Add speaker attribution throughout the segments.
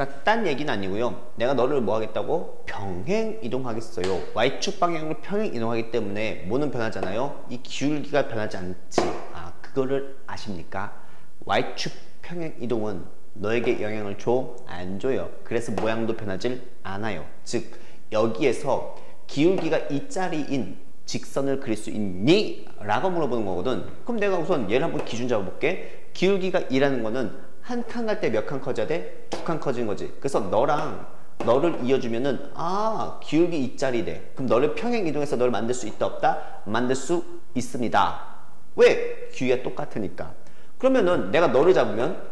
Speaker 1: 그러니까 딴 얘기는 아니고요. 내가 너를 뭐 하겠다고? 평행 이동하겠어요. Y축 방향으로 평행 이동하기 때문에 뭐는 변하잖아요. 이 기울기가 변하지 않지. 아, 그거를 아십니까? Y축 평행 이동은 너에게 영향을 줘? 안 줘요. 그래서 모양도 변하질 않아요. 즉, 여기에서 기울기가 이 자리인 직선을 그릴 수 있니? 라고 물어보는 거거든. 그럼 내가 우선 얘를 한번 기준 잡아볼게. 기울기가 2라는 거는 한 칸 갈 때 몇 칸 커져야 돼? 두 칸 커지는 거지. 그래서 너랑 너를 이어주면은 아 기울기 이 자리 돼. 그럼 너를 평행 이동해서 너를 만들 수 있다 없다? 만들 수 있습니다. 왜? 기울기가 똑같으니까. 그러면은 내가 너를 잡으면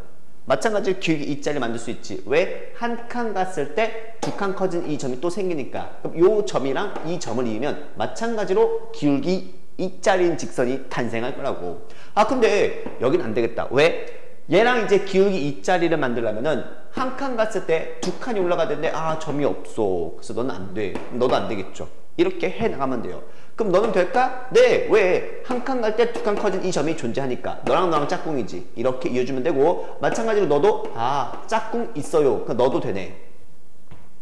Speaker 1: 마찬가지로 기울기 이 자리 만들 수 있지. 왜? 한 칸 갔을 때 두 칸 커진 이 점이 또 생기니까. 그럼 요 점이랑 이 점을 이으면 마찬가지로 기울기 이 자리인 직선이 탄생할 거라고. 아 근데 여긴 안 되겠다. 왜? 얘랑 이제 기울기 이 자리를 만들려면은 한 칸 갔을 때 두 칸이 올라가야 되는데 아 점이 없어. 그래서 너는 안 돼. 너도 안 되겠죠. 이렇게 해 나가면 돼요. 그럼 너는 될까? 네. 왜? 한 칸 갈 때 두 칸 커진 이 점이 존재하니까. 너랑 너랑 짝꿍이지. 이렇게 이어주면 되고 마찬가지로 너도 아 짝꿍 있어요. 그럼 너도 되네.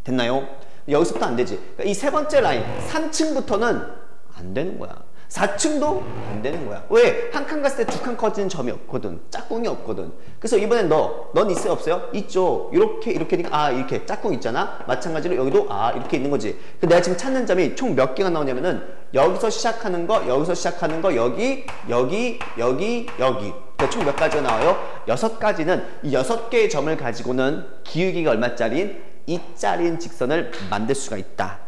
Speaker 1: 됐나요? 여기서부터 안 되지. 그러니까 이 세 번째 라인 3층부터는 안 되는 거야. 4층도 안 되는 거야. 왜? 한 칸 갔을 때 두 칸 커지는 점이 없거든. 짝꿍이 없거든. 그래서 이번엔 너, 넌 있어요? 없어요? 있죠. 이렇게, 이렇게, 아, 이렇게 짝꿍 있잖아? 마찬가지로 여기도, 아, 이렇게 있는 거지. 그 내가 지금 찾는 점이 총 몇 개가 나오냐면은 여기서 시작하는 거, 여기서 시작하는 거, 여기, 여기, 여기, 여기. 그러니까 총몇 가지가 나와요? 여섯 가지는 이 여섯 개의 점을 가지고는 기울기가 얼마짜리인? 이짜리인 직선을 만들 수가 있다.